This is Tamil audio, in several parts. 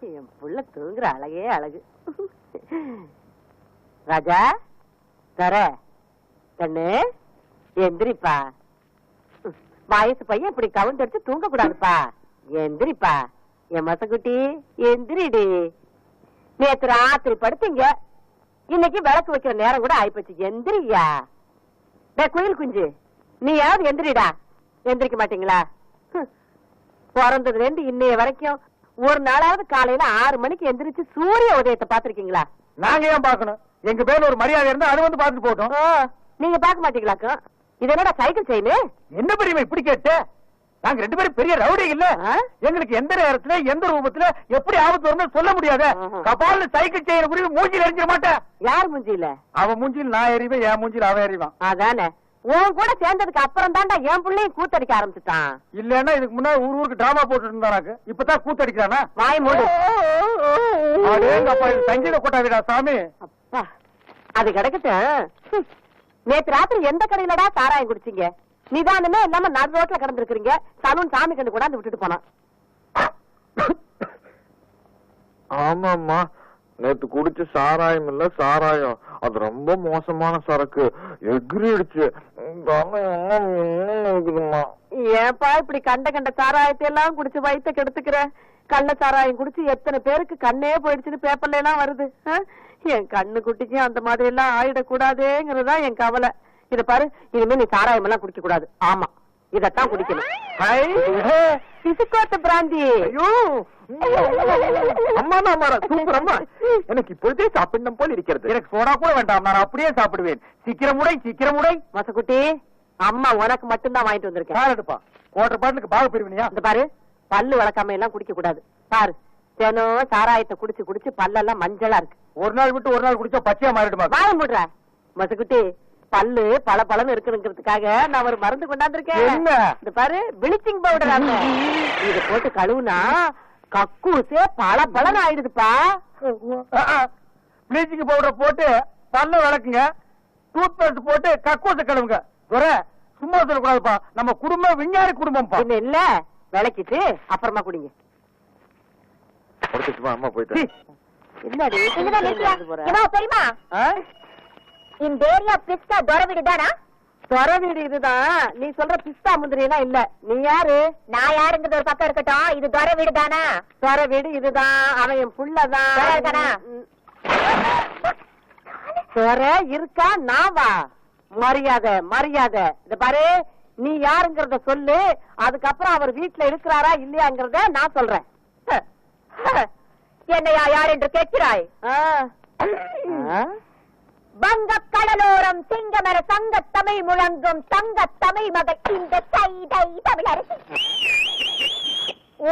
என் புள்ள தூங்குற அழகே அழகு. ராஜா தர. கண்ணு எந்திரிப்பா. வயசு பையன் இப்படி கவுண்ட் தூங்க கூடாதுப்பா எந்திரிப்பா. என் மசக்குட்டி எந்திரிடி. நேத்து ராத்திரி படுத்தீங்க. இன்னைக்கு விளக்கு வைக்கிற நேரம் கூட ஆயிப்போச்சு. எந்திரியா. குயில் குஞ்சு. நீ யாவது எந்திரிடா. எந்திரிக்க மாட்டீங்களா? ஹம். பிறந்ததுல இருந்து இன்னைய வரைக்கும் ஒரு நாளாவது காலையில ஆறு மணிக்கு எந்திரிச்சு சூரிய உதயத்தை பாத்திருக்கீங்களா நாங்க ஏன் பார்க்கணும்? எங்க பேர்ல ஒரு மரியாதை இருந்தா அது வந்து பார்த்துட்டு போட்டோம் நீங்க பாக்க மாட்டீங்களாக்கும் இது என்னடா சைக்கிள் செயின் என்ன பெரியமா இப்படி கேட்ட? நாங்க ரெண்டு பேரும் பெரிய ரவுடி இல்ல? எங்களுக்கு எந்த நேரத்துல எந்த ரூபத்துல எப்படி ஆபத்து வரும்னு சொல்ல முடியாது ஆஹா. கபால்ல சைக்கிள் செய்யற குறிப்பு மூஞ்சில எரிஞ்சிட மாட்டேன். யார் மூஞ்சியில? அவன் மூஞ்சில் நான் எறிவேன் என் மூஞ்சில் அவன் எறிவான் அதானே. உன் கூட சேர்ந்ததுக்கு அப்புறம் தான்டா என் பிள்ளையும் கூத்தடிக்க ஆரம்பிச்சுட்டான். இல்லன்னா இதுக்கு முன்னாடி ஊர் ஊருக்கு டிராமா போட்டு இருந்தாராக்கு இப்பதான் கூத்தடிக்கிறானா? வாய் மூடு. சங்கீத கொட்டாவிடா சாமி. அப்பா அது கிடக்கட்டும். நேத்து ராத்திரி எந்த கடையிலடா சாராயம் குடிச்சீங்க? நிதானமே இல்லாம நடு ரோட்ல கிடந்திருக்கிறீங்க. சலூன் சாமி கண்டு கொண்டாந்து விட்டுட்டு போனான். ஆமாம்மா. நேத்து குடிச்ச சாராயம் இல்ல சாராயம். அது ரொம்ப மோசமான சரக்கு. எகிரிடுச்சு இருக்குதும்மா? ஏன்பா இப்படி கண்ட கண்ட சாராயத்தை எல்லாம் குடிச்சு வயித்த கெடுத்துக்கிற? கள்ள சாராயம் குடிச்சு எத்தனை பேருக்கு கண்ணே போயிடுச்சுன்னு பேப்பர்ல எல்லாம் வருது? என் கண்ணு குட்டிக்கும் அந்த மாதிரி எல்லாம் ஆயிடக்கூடாதேங்கிறதா என் கவலை. இத பாரு இனிமே நீ சாராயம் எல்லாம் குடிக்க கூடாது ஆமா இதத்தான் குடிக்கணும். பிசுக்கோத்த பிராந்தி. ஐயோ! அம்மா நான் சூப்பர் அம்மா. எனக்கு இப்பொழுதே சாப்பிடணும் போல் இருக்கிறது. எனக்கு சோடா கூட வேண்டாம் நான் அப்படியே சாப்பிடுவேன். சீக்கிரம் உடை சீக்கிரம் உடை. மசக்குட்டி அம்மா உனக்கு மட்டும்தான் வாங்கிட்டு வந்திருக்கேன். கார் எடுப்பா குவார்டர் பாட்டிலுக்கு பாக பிரிவினியா? இந்த பாரு பல்லு வளர்க்காம எல்லாம் குடிக்க கூடாது. பாரு தினம் சாராயத்தை குடிச்சு குடிச்சு பல்லெல்லாம் மஞ்சளா இருக்கு. ஒரு நாள் விட்டு ஒரு நாள் குடிச்சா பச்சையா மாறிடுமா? வாய முடுற. மசக்குட்டி பல்லு பல பழம் இருக்குங்கிறதுக்காக நான் ஒரு மருந்து கொண்டாந்துருக்கேன். என்ன? இந்த பாரு பிளீச்சிங் பவுடர் இது போட்டு கழுவுனா கக்கூசே பல பழம் ஆயிடுதுப்பா. ப்ளீச்சிங் பவுடர் போட்டு பல்ல விளக்குங்க. டூத் பேஸ்ட் போட்டு கக்கூச கழுவுங்க. சும்மா சொல்லக்கூடாதுப்பா. நம்ம குடும்பம் விஞ்ஞானி குடும்பம்ப்பா. பின்ன இல்ல விளக்கிட்டு அப்புறமா குடிங்க. அம்மா என்னடி? இங்கதான் நிறுத்தியா? போற? இவா தெரியுமா ஆ? இந்த ஏரியா பிஸ்கா துறை வீடு தானா துறை வீடு இதுதான் நீ சொல்ற பிஸ்தா முந்திரி எல்லாம் இல்ல. நீ யாரு? நான் யாருங்கிறது ஒரு பக்கம் இருக்கட்டும். இது துறை வீடு தானா துறை வீடு இதுதான். அவன் என் புள்ளதான். துரை இருக்கா? நான் வா. மரியாதை மரியாதை. இந்த பாரு நீ யாருங்கறத சொல்லு. அதுக்கப்புறம் அவர் வீட்டுல இருக்கிறாரா இல்லையாங்கிறத நான் சொல்றேன். என்னையா யார் என்று கேட்கிறாய்? வங்க கடலோரம் சிங்கமர சங்க தமிழ் முழங்கும் தங்க தமிழ் மகள். இந்த சைதை தமிழரசி.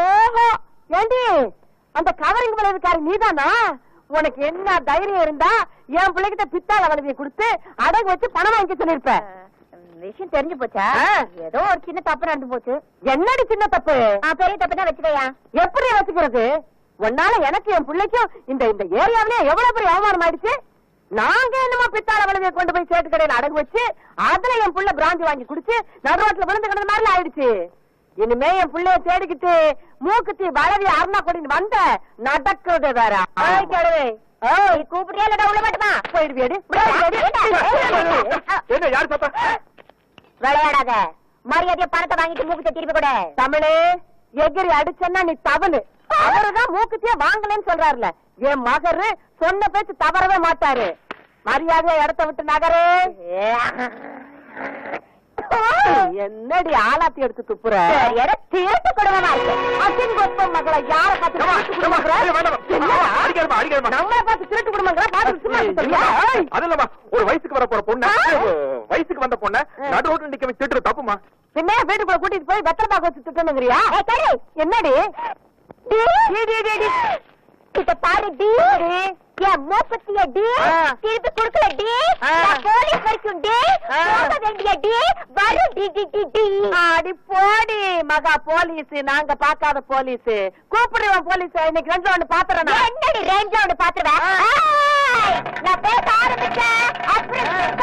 ஓஹோ ஏண்டி? அந்த கவரிங் விளைவுக்காரி நீதானா? உனக்கு என்ன தைரியம் இருந்தா என் பிள்ளைகிட்ட பித்தாள வளவிய கொடுத்து அடகு வச்சு பணம் வாங்கி சொல்லிருப்ப விஷயம் தெரிஞ்சு போச்சா. ஏதோ ஒரு சின்ன தப்பு நடந்து போச்சு. என்னடி சின்ன தப்பு? பெரிய தப்பு தான் வச்சுக்கையா. எப்படி வச்சுக்கிறது? உன்னால எனக்கு என் பிள்ளைக்கும் இந்த இந்த ஏரியாவிலே எவ்வளவு பெரிய அவமானம் ஆயிடுச்சு? நாங்க என்னமோ பித்தாள வளவிய கொண்டு போய் சேட்டு கடையில அடகு வச்சு அதுல என் புள்ள பிராந்தி வாங்கி குடிச்சு நடு ரோட்ல விழுந்து கிடந்த மாதிரி ஆயிடுச்சு. இனிமே என் புள்ளைய தேடிக்கிட்டு மூக்குத்தி வளவி அருணா கொடின்னு வந்த நடக்கிறது வேற. கூப்பிடுறியா இல்லடா உள்ள மாட்டுமா போயிடுவியடி என்ன யார் சாத்தா விளையாடாத. மரியாதையா பணத்தை வாங்கிட்டு மூக்கத்தை திருப்பி கொடு. தமிழே எகிரி அடிச்சன்னா நீ தவளு அவருதான் மூக்குத்தியே வாங்கலன்னு சொல்றாருல. என் மகரு சொன்ன பேச்சு தவறவே மாட்டாரு. மரியாதையா இடத்த விட்டு நகரு. என்னடி ஆலாத்தி எடுத்து துப்புற? திருட்டு குடும்பமா இருக்கு அசிங்கொப்பம் மகளை யார பார்த்து நம்மளை பார்த்து திருட்டு குடும்பங்கிற பார்த்து சும்மா இருக்க சொல்றியா? ஏய், அது இல்லம்மா ஒரு வயசுக்கு வர போற பொண்ணு. வயசுக்கு வந்த பொண்ண. நடு ரோட்ல நிக்க வச்சு திட்டுறது தப்புமா? பின்ன வீட்டுக்குள்ள கூட்டிட்டு போய் வெத்தலை பாக்க வச்சு திட்டணுங்கிறியா. என்னடி. இத பாரு டி என் மூப்பத்திய டி ஆ. திருப்பி குடுக்கல டி ஆ. நான் போலீஸ் வரைக்கும் டி. போக வேண்டிய டி வரும் டி டி டி டி. அடி போடி மகா போலீஸ். நாங்க பாக்காத போலீஸ். கூப்பிடுவோம் போலீஸ்? இன்னைக்கு ரெண்டு ஒண்ணு பாத்துறேன். என்னடி பாத்துருவேன் ஏய், நான் பேச ஆரம்பிச்சேன். அப்புறம் ஏய்,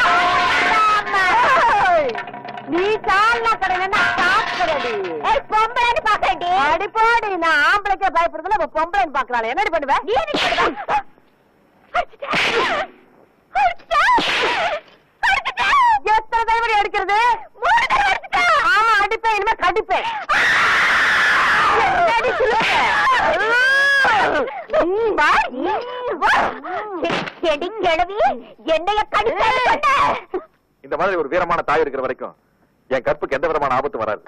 சால்னா கடையில அடி போடி நான் ஆம்பளைக்கே பயப்படுறதுல அவ பொம்பளைன்னு பாக்குறாள் என்னடி பண்ணுவ நீ என்ன பண்ணுவ? அடிச்சிட்டேன். அடிச்சிட்டேன். அடிச்சிட்டேன். எத்தனை தடவை அடிக்கிறது மூணு தடவை. ஆமா அடிப்பேன் இனிமே கடிப்பேன் என்னைய பண்ண. இந்த மாதிரி ஒரு வீரமான தாய் இருக்கிற வரைக்கும் என் கற்புக்கு எந்த விதமான ஆபத்து வராது.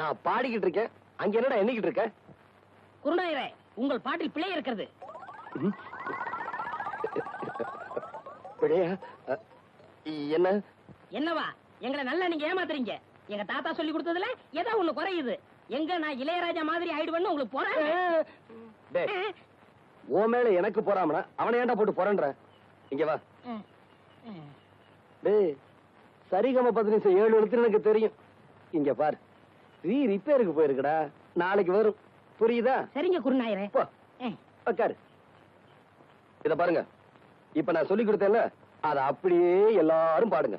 நான் பாடிக்கிட்டு இருக்கேன். அங்க என்னடா எண்ணிக்கிட்டு இருக்க? குருநாயரே உங்கள் பாட்டில் பிழை இருக்கிறது. பிழையா? என்ன? என்னவா? எங்களை நல்லா நீங்க ஏமாத்துறீங்க. எங்க தாத்தா சொல்லி கொடுத்ததுல ஏதோ ஒண்ணு குறையுது. எங்க நான் இளையராஜா மாதிரி ஆயிடுவேன்னு உங்களுக்கு போறேன்? உன் மேல எனக்கு போறாமனா? அவனை ஏன்டா போட்டு போறன்ற? இங்க வா. டேய் சரிகம பதினஞ்சு ஏழு எழுத்து எனக்கு தெரியும். இங்க பாரு. ரீ ரிப்பேருக்கு போயிருக்குடா. நாளைக்கு வரும். புரியுதா? சரிங்க குருநாயரே. போ. உட்காரு இத பாருங்க. இப்ப நான் சொல்லி கொடுத்தேன்ல அத அப்படியே எல்லாரும் பாடுங்க.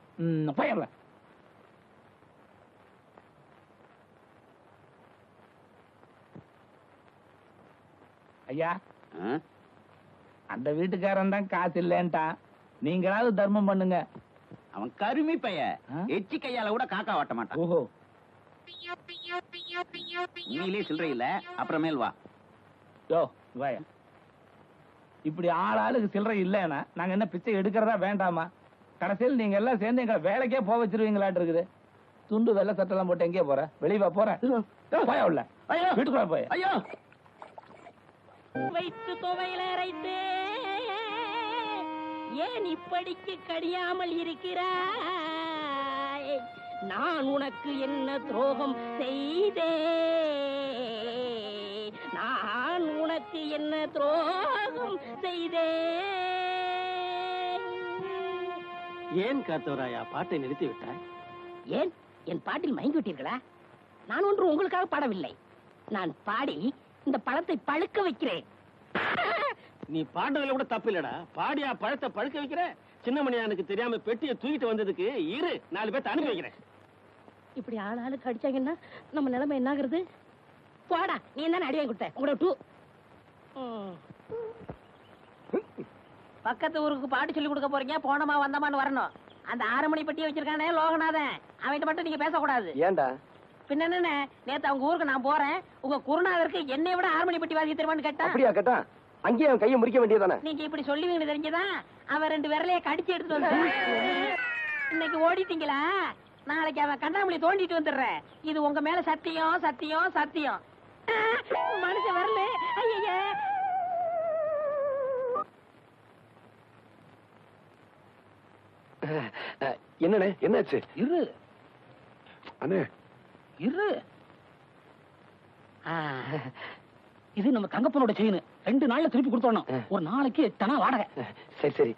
பயர்ல ஐயா அந்த வீட்டுக்காரன் தான் காசு இல்லைன்ட்டான் நீங்களாவது தர்மம் பண்ணுங்க. அவன் கருமி பைய? எச்சி கையால கூட காக்கா வாட்ட மாட்டான். ஓஹோ. உண்மையிலே சில்லறை இல்ல அப்புறமேல் வா. யோ வாய இப்படி ஆள் ஆளுக்கு சில்லறை இல்லைன்னா நாங்க என்ன பிச்சை எடுக்கிறதா வேண்டாமா? கடைசியில் நீங்க எல்லாம் சேர்ந்து எங்களை வேலைக்கே போக வச்சிருவீங்களாட்டு இருக்குது. துண்டு வெள்ளை சட்டெல்லாம் போட்டு எங்கேயே போற வெளியே போற போயா உள்ள. ஐயோ. வீட்டுக்குள்ள போய். ஐயோ. வைத்து துவையில அரைத்தே. ஏன் இப்படிக்கு கடியாமல் இருக்கிறாய்? நான் உனக்கு என்ன துரோகம் செய்தேன் நான் உனக்கு என்ன துரோகம் செய்தேன் ஏன் காத்தவராயா? பாட்டை நிறுத்தி விட்டாய் ஏன்? என் பாட்டில் மயங்கி விட்டீர்களா? நான் ஒன்று உங்களுக்காக பாடவில்லை. நான் பாடி இந்த பழத்தை பழுக்க வைக்கிறேன். நீ பாடுறதுல கூட தப்பு இல்லடா பாடியா பழத்தை பழுக்க வைக்கிற? சின்னமணியானுக்கு தெரியாம பெட்டியை தூக்கிட்டு வந்ததுக்கு இரு நாலு பேர்த்த அனுப்பி வைக்கிறேன். இப்படி ஆள் ஆளுக்கு அடிச்சாங்கன்னா நம்ம நிலைமை என்னாகிறது? போடா நீ தானே அடி வாங்கி கொடுத்த? உங்களோட டூ. பக்கத்து ஊருக்கு பாட்டு சொல்லி கொடுக்க போறீங்க போனமா வந்தமான்னு வரணும். அந்த ஆறு மணி பெட்டியை வச்சிருக்கானே லோகநாதன். அவன்கிட்ட மட்டும் நீங்க பேசக்கூடாது. ஏன்டா? பின்ன நேத்து அவங்க ஊருக்கு நான் போறேன். உங்க குருநாதருக்கு என்னை விட ஆறு மணி பெட்டி வாசி தெரியுமான்னு கேட்டா? அப்படியா கேட்டா? அங்கேயே அவன் கையை முறிக்க வேண்டியதானே? நீங்க இப்படி சொல்லுவீங்கன்னு தெரிஞ்சதான் அவன் ரெண்டு விரலைய கடிச்சு எடுத்துட்டு வந்து இன்னைக்கு ஓடிட்டீங்களா? நாளைக்கு அவன் கண்ணாமூலி தோண்டிட்டு வந்துடுறேன் இது உங்க மேல சத்தியம் சத்தியம் சத்தியம். மனுஷன் வரல. ஐயா என்னண்ணே என்னாச்சு? இரு. அண்ணே. இரு. இது நம்ம தங்கப்பனோட செயின் ரெண்டு நாள்ல திருப்பி கொடுத்தோம் ஒரு நாளைக்கு எட்டனா வாடகை? சரி சரி.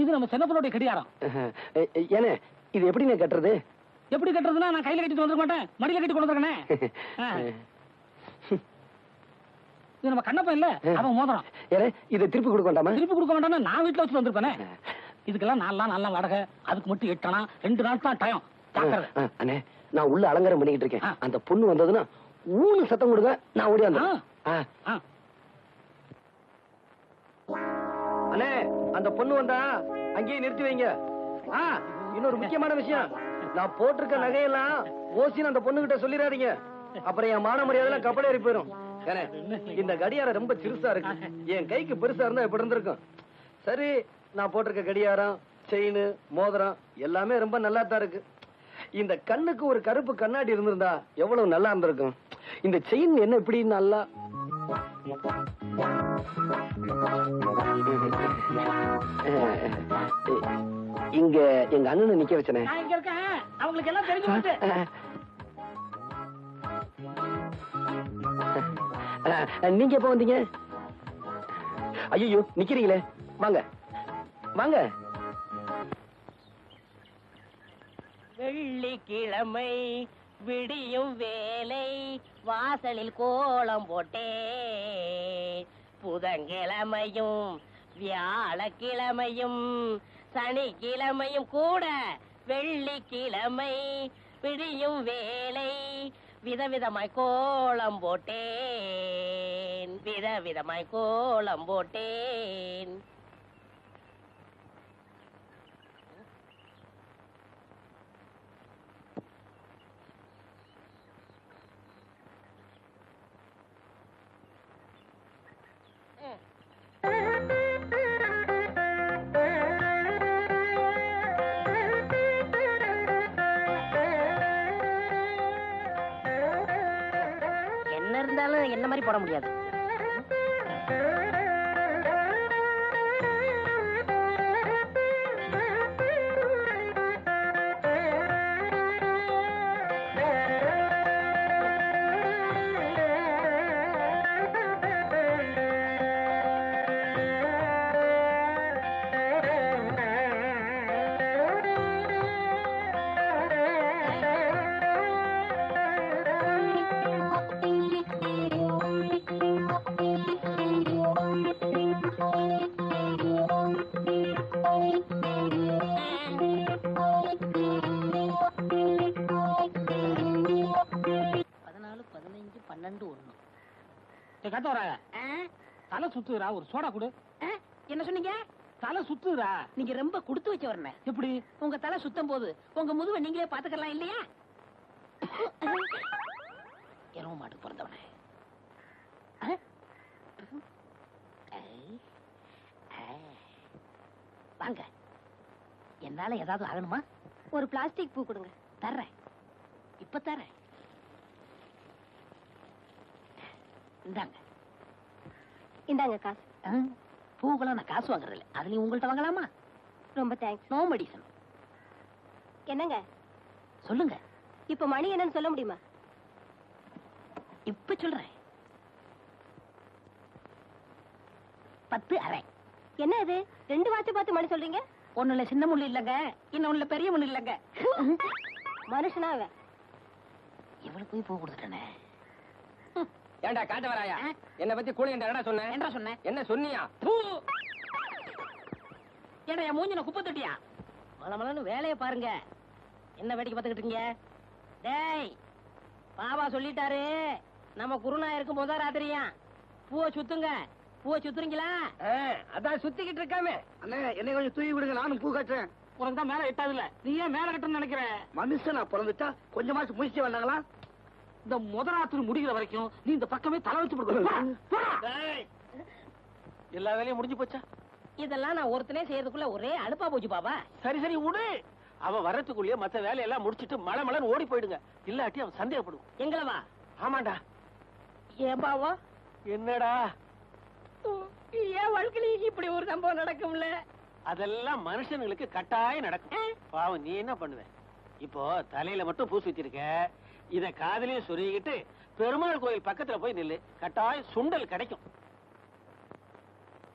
இது நம்ம சின்னப்பனோட கடிகாரம். ஏனே இது எப்படிண்ணே கட்டுறது? எப்படி கட்டுறதுன்னா நான் கையில கட்டிட்டு வந்துருக்க மாட்டேன். மடியில கட்டி கொண்டு வந்துருக்கனே. இது நம்ம கண்ணப்பன் இல்ல அவன் மோதிரம். இதை திருப்பி கொடுக்க வேண்டாமா? திருப்பி கொடுக்க வேண்டாம்னு நான் வீட்டுல வச்சு வந்திருப்பேனே இதுக்கெல்லாம் நாலு நாள் நல்ல வாடகை. அதுக்கு மட்டும் எட்டனா ரெண்டு நாள் தான் ஆ, அண்ணே நான் உள்ள அலங்காரம் பண்ணிக்கிட்டு இருக்கேன். அந்த பொண்ணு வந்ததுன்னா ஊனு சத்தம் கொடுங்க நான் ஓடி வந்தேன். அண்ணே அந்த பொண்ணு வந்தா அங்கேயே நிறுத்தி வைங்க. இன்னொரு முக்கியமான விஷயம். நான் போட்டிருக்க நகையெல்லாம் ஓசின்னு அந்த பொண்ணு கிட்ட சொல்லிடாதீங்க. அப்புறம் என் மான மரியாதை கப்பல் ஏறி போயிரும். ஏனே, இந்த கடியாரம் ரொம்ப சிறுசா இருக்கு. என் கைக்கு பெருசா இருந்தா எப்படி இருந்திருக்கும்? சரி நான் போட்டிருக்க கடியாரம் செயின் மோதிரம் எல்லாமே ரொம்ப நல்லா தான் இருக்கு. இந்த கண்ணுக்கு ஒரு கருப்பு கண்ணாடி இருந்திருந்தா எவ்வளவு நல்லா இருந்திருக்கும். இந்த செயின் என்ன இப்படி நல்லா? இங்க எங்க அண்ணனை நிக்க வச்சனே. அவங்களுக்கு எல்லாம் தெரிஞ்சு நீங்க எப்ப வந்தீங்க? ஐயோ நிக்கிறீங்களே. வாங்க. வாங்க. வெள்ளிக்கிழமை விடியும் வேலை வாசலில் கோலம் போட்டே. புதன்கிழமையும் வியாழக்கிழமையும் சனிக்கிழமையும் கூட வெள்ளிக்கிழமை விடியும் வேலை விதவிதமாய் கோலம் போட்டேன் விதவிதமாய் கோலம் போட்டேன். என்ன இருந்தாலும் என்ன மாதிரி போட முடியாது. Thank you. கத்த வராங்க தலை சுத்துறா ஒரு சோடா கொடு. என்ன சொன்னீங்க? தலை சுத்துறா நீங்க ரொம்ப கொடுத்து வச்ச வரணும் எப்படி? உங்க தலை சுத்தம் போது உங்க முதுவை நீங்களே பாத்துக்கலாம் இல்லையா? எருவ மாட்டுக்கு பிறந்தவனே. வாங்க. என்னால ஏதாவது ஆகணுமா? ஒரு பிளாஸ்டிக் பூ கொடுங்க. தர்றேன். இப்ப தர்றேன். இந்தாங்க. இந்தாங்க காசு. பூக்கெல்லாம் நான் காசு வாங்குறது இல்லை அதுலயும் உங்கள்ட்ட வாங்கலாமா? ரொம்ப தேங்க்ஸ் நோ மெடிசன் என்னங்க? சொல்லுங்க. இப்ப மணி என்னன்னு சொல்ல முடியுமா? இப்ப சொல்றேன். பத்து அரை. என்ன இது? ரெண்டு வாட்ச் பார்த்து மணி சொல்றீங்க? ஒண்ணுல சின்ன முள்ளு இல்லங்க. இன்னொன்னுல பெரிய முள்ளு இல்லங்க. மனுஷனா அவன். இவளுக்கு போய் பூ கொடுத்துட்டேனே. ஏண்டா காட்ட வராயா? என்ன பத்தி கூலி என்ன சொன்ன? என்ன சொன்னேன் என்ன சொன்னியா? பூ! ஏடா என் மூஞ்சின குப்பை தொட்டியா? மலமலன்னு வேலைய பாருங்க. என்ன வேடிக்கை பார்த்துக்கிட்டு இருக்கீங்க? டேய் பாபா சொல்லிட்டாரு. நம்ம குருநா இருக்கும் போதா ராத்திரியா. பூவை சுத்துங்க. பூவை சுத்துறீங்களா? அதான் சுத்திக்கிட்டு இருக்காமே. அண்ணே என்னை கொஞ்சம் தூக்கி விடுங்க. நானும் பூ கட்டுறேன். உனக்கு தான் மேல எட்டாது இல்ல நீ ஏன் மேல கட்டணும்னு நினைக்கிற? மனுஷனா பிறந்துட்டா கொஞ்சமாச்சும் முயற்சி வந்தாங்களா இந்த முதலாத்திரி முடிகிற வரைக்கும் நீ இந்த பக்கமே தலை வச்சு எல்லா வேலையும் முடிஞ்சு போச்சா? இதெல்லாம் நான் ஒருத்தனே செய்யறதுக்குள்ள ஒரே அலுப்பா போச்சு பாபா. சரி சரி விடு அவன் வர்றதுக்குள்ளேயே மத்த வேலையெல்லாம் முடிச்சிட்டு மலை மலைன்னு ஓடி போயிடுங்க. இல்லாட்டி அவன் சந்தேகப்படும் எங்களவா ஆமாண்டா. ஏன் பாவா என்னடா? என் வாழ்க்கையில இப்படி ஒரு சம்பவம் நடக்கும்ல? அதெல்லாம் மனுஷனுங்களுக்கு கட்டாயம் நடக்கும். பாவம் நீ என்ன பண்ணுவ? இப்போ தலையில மட்டும் பூசி வச்சிருக்க. இத காதலையும் சொருகிக்கிட்டு பெருமாள் கோயில் பக்கத்துல போய் நில்லு. கட்டாயம் சுண்டல் கிடைக்கும்.